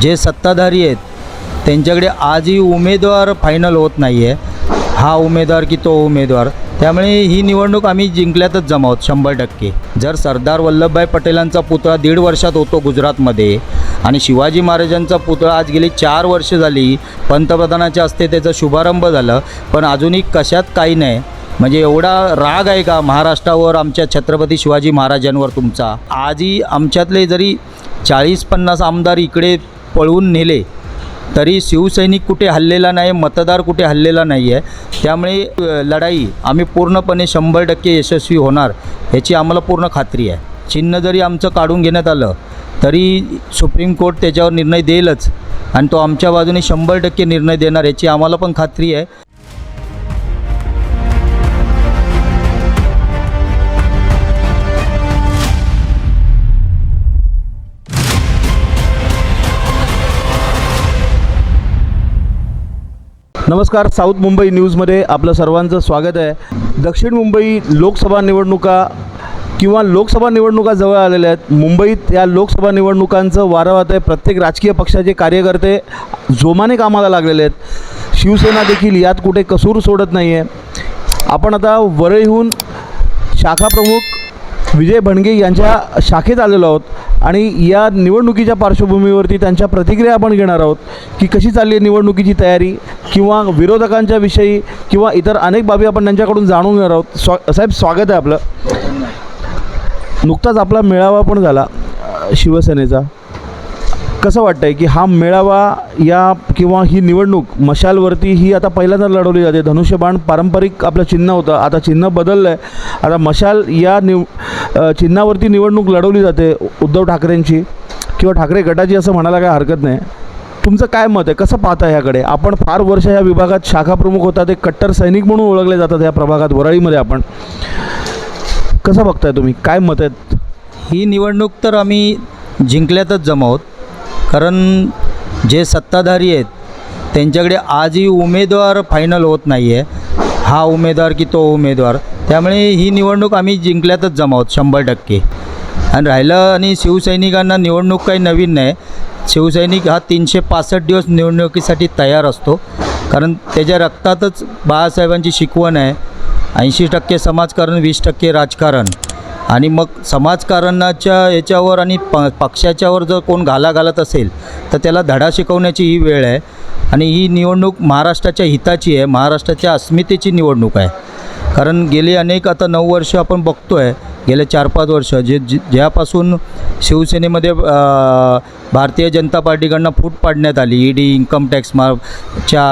जे सत्ताधारी आहेत त्यांच्याकडे आजही उमेदवार फायनल होत नाही आहे हा उमेदवार की तो उमेदवार. त्यामुळे ही निवडणूक आम्ही जिंकल्यातच जमावत शंभर टक्के. जर सरदार वल्लभभाई पटेलांचा पुतळा दीड वर्षात होतो गुजरातमध्ये आणि शिवाजी महाराजांचा पुतळा आज गेली चार वर्ष झाली पंतप्रधानाच्या हस्ते त्याचा शुभारंभ झालं पण अजूनही कशात काही नाही. म्हणजे एवढा राग आहे का महाराष्ट्रावर आमच्या छत्रपती शिवाजी महाराजांवर तुमचा? आजही आमच्यातले जरी चाळीस पन्नास आमदार इकडे पळवून नेले तरी शिवसैनिक कुठे हल्लेला नाही मतदार कुठे हल्लेला नाही आहे. त्यामुळे लढाई आम्ही पूर्णपणे शंभर टक्के यशस्वी होणार याची आम्हाला पूर्ण खात्री आहे. चिन्ह जरी आमचं काढून घेण्यात आलं तरी सुप्रीम कोर्ट त्याच्यावर निर्णय देईलच आणि तो आमच्या बाजूने शंभर टक्के निर्णय देणार याची आम्हाला पण खात्री आहे. नमस्कार साऊथ मुंबई न्यूजमध्ये आपलं सर्वांचं स्वागत आहे. दक्षिण मुंबई लोकसभा निवडणुका किंवा लोकसभा निवडणुका जवळ आलेल्या आहेत. मुंबईत या लोकसभा निवडणुकांचं वारंवार आहे. प्रत्येक राजकीय पक्षाचे कार्यकर्ते जोमाने कामाला लागलेले आहेत. शिवसेना देखील यात कुठे कसूर सोडत नाही आहे आपण आता वरळीहून शाखा प्रमुख विजय भणगे यांच्या शाखेत आलेलो आहोत आणि या निवडणुकीच्या पार्श्वभूमीवरती त्यांच्या प्रतिक्रिया आपण घेणार आहोत की कशी चालली आहे निवडणुकीची तयारी किंवा विरोधकांच्या विषयी किंवा इतर अनेक बाबी आपण त्यांच्याकडून जाणून घेणार आहोत. स्वा साहेब स्वागत आहे आपलं. नुकताच आपला मेळावा पण झाला शिवसेनेचा. कसं वाटतंय की हा मेळावा या किंवा ही निवडणूक मशालवरती ही आता पहिल्यांदा लढवली जाते. धनुष्यबाण पारंपरिक आपलं चिन्ह होतं. आता चिन्ह बदललं आहे आता मशाल या निव चिन्हावरती निवडणूक लढवली जाते उद्धव ठाकरेंची. किंवा ठाकरे गटाची असं म्हणायला काय हरकत नाही. तुमचं काय मत आहे? कसं पाहता ह्याकडे? आपण फार वर्ष ह्या विभागात शाखा प्रमुख होता. ते कट्टर सैनिक म्हणून ओळखले जातात या प्रभागात वराळीमध्ये आपण. कसं बघताय तुम्ही? काय मत आहेत? ही निवडणूक तर आम्ही जिंकल्यातच जमावत. कारण जे सत्ताधारी आहेत त्यांच्याकडे आजही उमेदवार फायनल होत नाही आहे हा उमेदवार की तो उमेदवार. त्यामुळे ही निवडणूक आम्ही जिंकल्यातच जमावत शंभर टक्के. आणि राहिलं आणि शिवसैनिकांना निवडणूक काही नवीन नाही. शिवसैनिक हा तीनशे पासष्ट दिवस निवडणुकीसाठी तयार असतो. कारण त्याच्या रक्तातच बाळासाहेबांची शिकवण आहे. ऐंशी टक्के समाजकारण वीस टक्के राजकारण. आणि मग समाजकारणाच्या याच्यावर आणि प पक्षाच्यावर जर कोण घाला घालत असेल तर त्याला धडा शिकवण्याची ही वेळ आहे. आणि ही निवडणूक महाराष्ट्राच्या हिताची आहे महाराष्ट्राच्या अस्मितेची निवडणूक आहे. कारण गेली अनेक आता नऊ वर्ष आपण बघतो आहे गेले चार पाच वर्ष. जे ज्यापासून शिवसेनेमध्ये भारतीय जनता पार्टीकडनं फूट पाडण्यात आली ईडी इन्कम टॅक्स च्या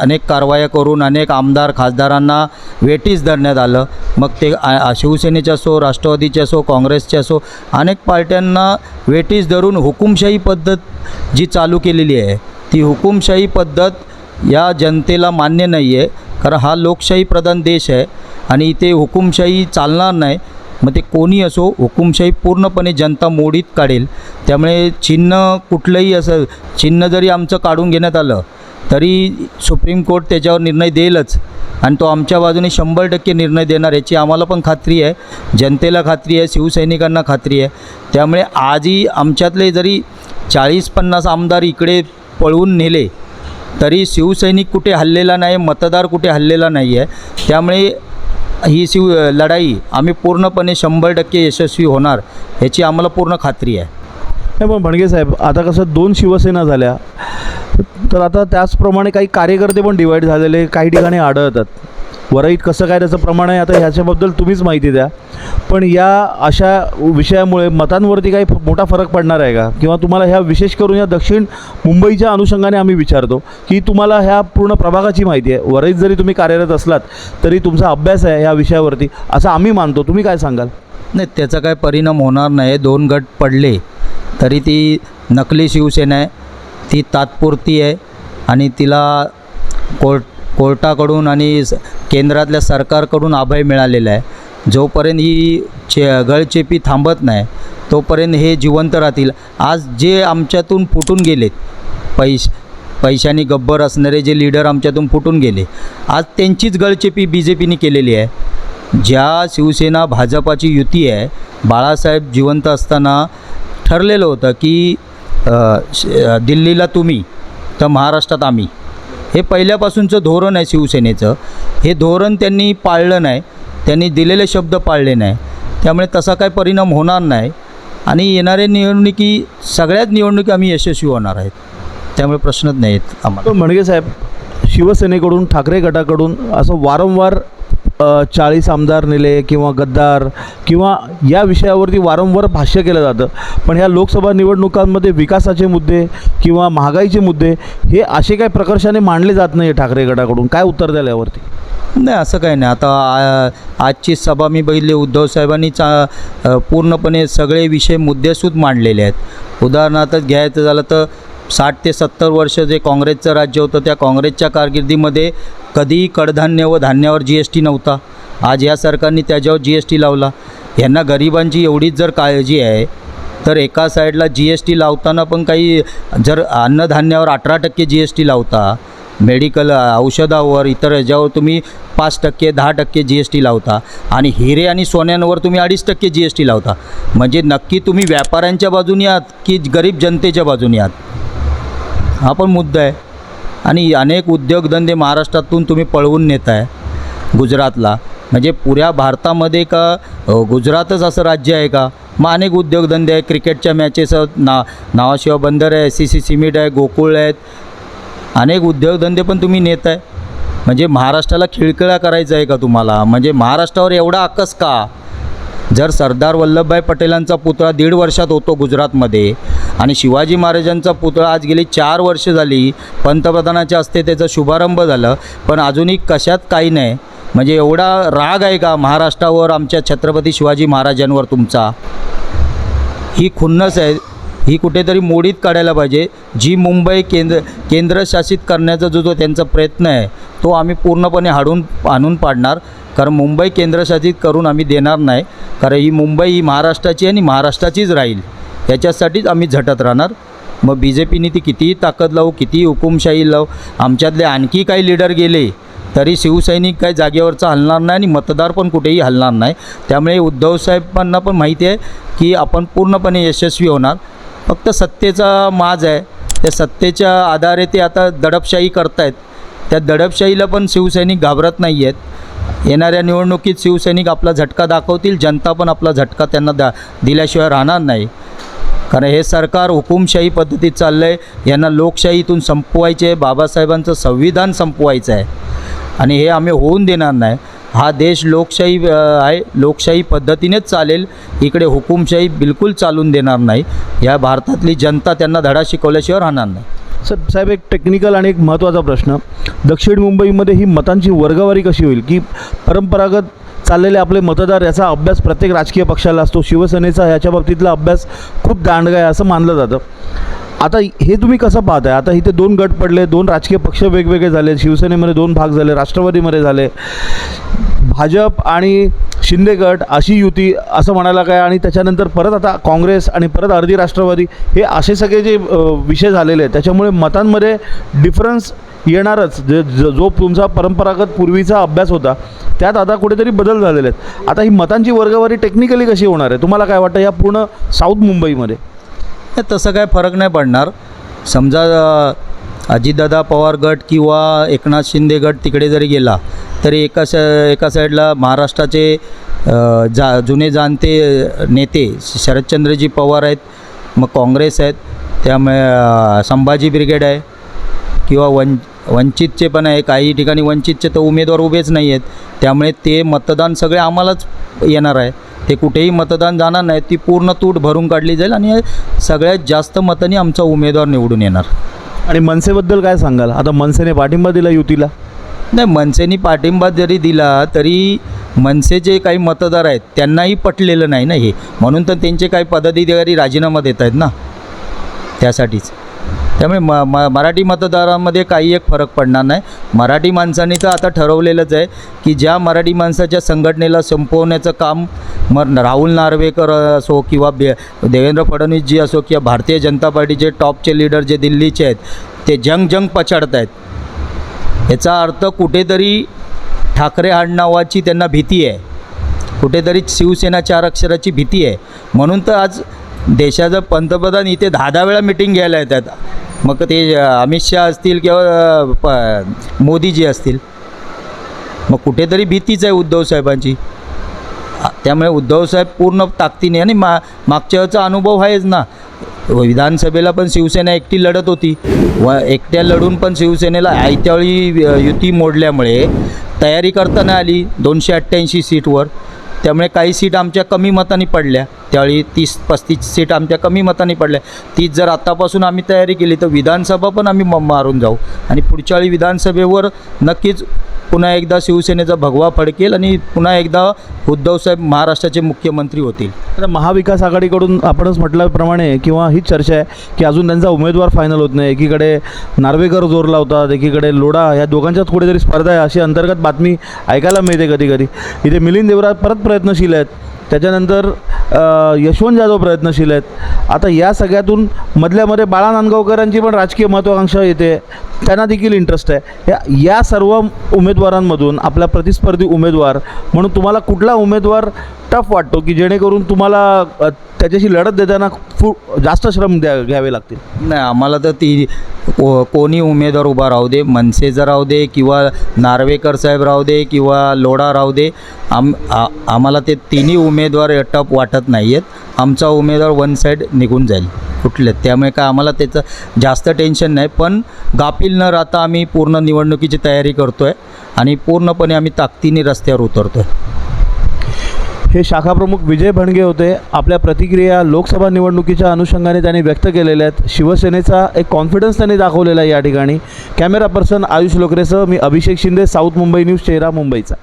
अनेक कारवाया करून अनेक आमदार खासदारांना वेटीस धरण्यात आलं. मग ते शिवसेनेचे असो राष्ट्रवादीचे असो काँग्रेसचे असो अनेक पार्ट्यांना वेटीस धरून हुकुमशाही पद्धत जी चालू केलेली आहे ती हुकुमशाही पद्धत या जनतेला मान्य नाही आहे कारण हा लोकशाही प्रधान देश आहे आणि इथे हुकुमशाही चालणार नाही. मग ते कोणी असो हुकुमशाही पूर्णपणे जनता मोडीत काढेल. त्यामुळे चिन्ह कुठलंही असं चिन्ह जरी आमचं काढून घेण्यात आलं तरी सुप्रीम कोर्ट त्याच्यावर निर्णय देईलच. आणि तो आमच्या बाजूने शंभर टक्के निर्णय देणार याची आम्हाला पण खात्री आहे. जनतेला खात्री आहे शिवसैनिकांना खात्री आहे. त्यामुळे आजही आमच्यातले जरी चाळीस पन्नास आमदार इकडे पळवून नेले तरी शिवसैनिक कुठे हल्लेला नाही मतदार कुठे हल्लेला नाही आहे त्यामुळे ही शिव लढाई आम्ही पूर्णपणे शंभर टक्के यशस्वी होणार याची आम्हाला पूर्ण खात्री आहे. नाही पण भणगे साहेब आता कसं दोन शिवसेना झाल्या तर आता त्याचप्रमाणे काही कार्यकर्ते पण डिवाईड झालेले काही ठिकाणी आढळतात. वरईत कसं काय त्याचं प्रमाण आहे आता ह्याच्याबद्दल तुम्हीच माहिती द्या. पण या अशा विषयामुळे मतांवरती काही फ- मोठा फरक पडणार आहे का? किंवा तुम्हाला ह्या विशेष करून या दक्षिण मुंबईच्या अनुषंगाने आम्ही विचारतो की तुम्हाला ह्या पूर्ण प्रभागाची माहिती आहे. वरईत जरी तुम्ही कार्यरत असलात तरी तुमचा अभ्यास आहे ह्या विषयावरती असं आम्ही मानतो. तुम्ही काय सांगाल? नाही त्याचा काय परिणाम होणार नाही. दोन गट पडले तरी ती नकली शिवसेना आहे. ती तात्पुरती आहे आणि तिला कोर्ट कोर्टाकडून आणि स- केंद्रातल्या सरकारकडून अभय मिळालेला आहे. जोपर्यंत ही चे गळचेपी थांबत नाही तोपर्यंत हे जिवंत राहतील. आज जे आमच्यातून फुटून गेलेत पैश पैशाने गब्बर असणारे जे लीडर आमच्यातून फुटून गेले आज त्यांचीच गळचेपी बी जे पीने केलेली आहे. ज्या शिवसेना भाजपाची युती आहे बाळासाहेब जिवंत असताना ठरलेलं होतं की श- दिल्लीला तुम्ही तर महाराष्ट्रात आम्ही. हे पहिल्यापासूनचं धोरण आहे शिवसेनेचं. हे धोरण त्यांनी पाळलं नाही. त्यांनी दिलेले शब्द पाळले नाही. त्यामुळे तसा काही परिणाम होणार नाही. आणि येणाऱ्या निवडणुकी सगळ्याच निवडणुकी आम्ही यशस्वी होणार आहेत. त्यामुळे प्रश्नच नाही आहेत आम्हाला पण म्हणजे साहेब शिवसेनेकडून ठाकरे गटाकडून असं वारंवार चाळीस आमदार नेले किंवा गद्दार किंवा या विषयावरती वारंवार भाष्य केलं जातं. पण ह्या लोकसभा निवडणुकांमध्ये विकासाचे मुद्दे किंवा महागाईचे मुद्दे हे असे काही प्रकर्षाने मांडले जात नाही ठाकरे गटाकडून. काय उत्तर द्याल यावरती? नाही असं काही नाही. आता आजची सभा मी बघितली उद्धव साहेबांनी चा पूर्णपणे सगळे विषय मुद्देसूद मांडलेले आहेत. उदाहरणार्थ घ्यायचं झालं तर साठ ते सत्तर वर्ष जे काँग्रेसचं राज्य होतं त्या काँग्रेसच्या कारकिर्दीमध्ये कधीही कडधान्य व धान्यावर जी एस टी नव्हता. आज ह्या सरकारने त्याच्यावर जी एस टी लावला. ह्यांना गरिबांची एवढीच जर काळजी आहे तर एका साईडला जी एस टी लावताना पण काही जर अन्नधान्यावर अठरा टक्के जी एस टी लावता मेडिकल औषधावर इतर ह्याच्यावर तुम्ही पाच टक्के दहा टक्के जी एस टी लावता आणि हिरे आणि सोन्यांवर तुम्ही अडीच टक्के जी एस टी लावता. म्हणजे नक्की तुम्ही व्यापाऱ्यांच्या बाजूने आहात की गरीब जनतेच्या बाजूने आहात? हा पण मुद्दा आहे. आणि अनेक उद्योगधंदे महाराष्ट्रातून तुम्ही पळवून नेत आहे गुजरातला. म्हणजे पुऱ्या भारतामध्ये का गुजरातच असं राज्य आहे का? मग अनेक उद्योगधंदे आहे क्रिकेटच्या मॅचेस ना नावाशिवा बंदर आहे सी सी सिमिट आहे गोकुळ आहेत. अनेक उद्योगधंदे पण तुम्ही नेत आहे म्हणजे महाराष्ट्राला खिळखिळा करायचं आहे का तुम्हाला? म्हणजे महाराष्ट्रावर एवढा आकस का? जर सरदार वल्लभभाई पटेलांचा पुतळा दीड वर्षात होतो गुजरातमध्ये आणि शिवाजी महाराजांचा पुतळा आज गेली चार वर्ष झाली पंतप्रधानाच्या हस्ते त्याचा शुभारंभ झालं पण अजूनही कशात काही नाही. म्हणजे एवढा राग आहे का महाराष्ट्रावर आमच्या छत्रपती शिवाजी महाराजांवर तुमचा? ही खुन्नस आहे. ही कुठेतरी मोडीत काढायला पाहिजे जी मुंबई केंद्र केंद्रशासित करण्याचा जो जो त्यांचा प्रयत्न आहे तो आम्ही पूर्णपणे हाडून आणून पाडणार. कारण मुंबई केंद्रशासित करून आम्ही देणार नाही. कारण ही मुंबई ही महाराष्ट्राची आणि महाराष्ट्राचीच राहील. याच्यासाठीच आम्ही झटत राहणार. मग बी जे पीने ती कितीही ताकद लावू कितीही हुकुमशाही लावू आमच्यातले आणखी काही लीडर गेले तरी शिवसैनिक काही जागेवरचा हलणार नाही आणि मतदार पण कुठेही हलणार नाही. त्यामुळे उद्धवसाहेबांना पण माहिती आहे की आपण पूर्णपणे यशस्वी होणार. फक्त सत्तेचा माज आहे. त्या सत्तेच्या आधारे ते आता दडपशाही करतायत. त्या दडपशाहीला पण शिवसैनिक घाबरत नाही आहेत येणाऱ्या निवडणुकीत शिवसैनिक आपला झटका दाखवतील जनता पण आपला झटका त्यांना दा दिल्याशिवाय राहणार नाही. कारण हे सरकार हुकुमशाही पद्धतीत चाललं आहे यांना लोकशाहीतून संपवायचे आहे बाबासाहेबांचं संविधान संपवायचं आहे आणि हे आम्ही होऊन देणार नाही. हा देश लोकशाही आहे. लोकशाही पद्धतीनेच चालेल. इकडे हुकुमशाही बिलकुल चालून देणार नाही. या भारतातली जनता त्यांना धडा शिकवल्याशिवाय राहणार नाही. सर साहेब एक टेक्निकल आणि एक महत्त्वाचा प्रश्न. दक्षिण मुंबईमध्ये ही मतांची वर्गवारी कशी होईल? की परंपरागत चाललेले आपले मतदार याचा अभ्यास प्रत्येक राजकीय पक्षाला असतो. शिवसेनेचा ह्याच्या बाबतीतला अभ्यास खूप दांडगा आहे असं मानलं जातं. आता हे तुम्ही कसं पाहताय? आता इथे दोन गट पडले दोन राजकीय पक्ष वेगवेगळे झाले शिवसेनेमध्ये दोन भाग झाले राष्ट्रवादीमध्ये झाले. भाजप आणि शिंदे गट अशी युती असं म्हणायला काय? आणि त्याच्यानंतर परत आता काँग्रेस आणि परत अर्धी राष्ट्रवादी हे असे सगळे जे विषय झालेले आहेत त्याच्यामुळे मतांमध्ये डिफरन्स येणारच. जे जो तुमचा परंपरागत पूर्वीचा अभ्यास होता त्यात आता कुठेतरी बदल झालेले आहेत. आता ही मतांची वर्गवारी टेक्निकली कशी होणार आहे? तुम्हाला काय वाटतं? या पूर्ण साऊथ मुंबईमध्ये. नाही, तसं काय फरक नाही पडणार. समजा अजितदादा पवार गट किंवा एकनाथ शिंदे गट तिकडे जरी गेला तरी एका स एका साईडला महाराष्ट्राचे जा जुने जाणते नेते शरदचंद्रजी पवार आहेत मग काँग्रेस आहेत त्यामुळे संभाजी ब्रिगेड आहे किंवा वन वंचितचे पण आहे काही ठिकाणी वंचितचे तर उमेदवार उभेच नाही आहेत. त्यामुळे ते मतदान सगळे आम्हालाच येणार आहे. ते कुठेही मतदान जाणार नाही ती पूर्ण तूट भरून काढली जाईल आणि सगळ्यात जास्त मतांनी आमचा उमेदवार निवडून येणार. आणि मनसेबद्दल काय सांगाल? आता मनसेने पाठिंबा दिला युतीला. नाही मनसेनी पाठिंबा जरी दिला तरी मनसेचे काही मतदार आहेत त्यांनाही पटलेलं नाही ना हे. म्हणून तर त्यांचे काही पदाधिकारी राजीनामा देत आहेत ना. त्यासाठीच. त्यामुळे म म मराठी मतदारांमध्ये काही एक फरक पडणार नाही. मराठी माणसांनी तर आता ठरवलेलंच आहे की ज्या मराठी माणसाच्या संघटनेला संपवण्याचं काम मग राहुल नार्वेकर असो किंवा बे देवेंद्र फडणवीसजी असो किंवा भारतीय जनता पार्टीचे टॉपचे लीडर जे दिल्लीचे आहेत ते जंग जंग पछाडत आहेत याचा अर्थ कुठेतरी ठाकरे आडनावाची त्यांना भीती आहे. कुठेतरी शिवसेना चार अक्षराची भीती आहे. म्हणून तर आज देशाचं पंतप्रधान इथे दहा दहा वेळा मिटिंग घ्यायला येतात. मग ते अमित शहा असतील किंवा प मोदीजी असतील. मग कुठेतरी भीतीच आहे उद्धव साहेबांची. त्यामुळे उद्धवसाहेब पूर्ण ताकदीने आणि मा मागच्या वेळचा अनुभव आहेच ना. विधानसभेला पण शिवसेना एकटी लढत होती. व एकट्या लढून पण शिवसेनेला आयत्यावेळी युती मोडल्यामुळे तयारी करताना आली दोनशे अठ्ठ्याऐंशी सीटवर. त्यामुळे काही सीट आमच्या कमी मताने पडल्या. त्यावेळी तीस पस्तीस सीट आमच्या कमी मताने पडल्या. तीच जर आत्तापासून आम्ही तयारी केली तर विधानसभा पण आम्ही म- मारून जाऊ. आणि पुढच्या वेळी विधानसभेवर नक्कीच पुन्हा एकदा शिवसेनेचा भगवा फडकेल आणि पुन्हा एकदा उद्धवसाहेब महाराष्ट्राचे मुख्यमंत्री होतील. तर महाविकास आघाडीकडून आपणच म्हटल्याप्रमाणे किंवा हीच चर्चा आहे की अजून त्यांचा उमेदवार फायनल होत नाही. एकीकडे नार्वेकर जोर लावतात एकीकडे लोढा या दोघांच्यात कुठेतरी स्पर्धा आहे अशी अंतर्गत बातमी ऐकायला मिळते कधी कधी इथे मिलिंद देवरा परत प्रयत्नशील आहेत. त्याच्यानंतर यशवंत जाधव प्रयत्नशील आहेत. आता या सगळ्यातून मधल्यामध्ये बाळा नांदगावकरांची पण राजकीय महत्त्वाकांक्षा येते. त्यांना देखील इंटरेस्ट आहे. या या सर्व उमेदवारांमधून आपला प्रतिस्पर्धी उमेदवार म्हणून तुम्हाला कुठला उमेदवार टफ वाटतो की जेणेकरून तुम्हाला अ, त्याच्याशी लढत देताना फू जास्त श्रम द्या घ्यावे लागतील. नाही आम्हाला तर ती को कोणी उमेदवार उभा राहू दे मनसेचा राहू दे किंवा नार्वेकर साहेब राहू दे किंवा लोढा राहू दे आम आ आम्हाला ते तिन्ही उमेदवार टप वाटत नाही आहेत आमचा उमेदवार वन साईड निघून जाईल कुठले. त्यामुळे काय आम्हाला त्याचं जास्त टेन्शन नाही पण गाफील न राहता आम्ही पूर्ण निवडणुकीची तयारी करतो आहे आणि पूर्णपणे आम्ही ताकदीने रस्त्यावर उतरतो आहे हे शाखाप्रमुख विजय भणगे होते. आपल्या प्रतिक्रिया लोकसभा निवडणुकीच्या अनुषंगाने त्यांनी व्यक्त केलेल्या आहेत. शिवसेनेचा एक कॉन्फिडन्स त्यांनी दाखवलेला आहे या ठिकाणी. कॅमेरा पर्सन आयुष लोकरेसह मी अभिषेक शिंदे साऊथ मुंबई न्यूज चेहरा मुंबईचा.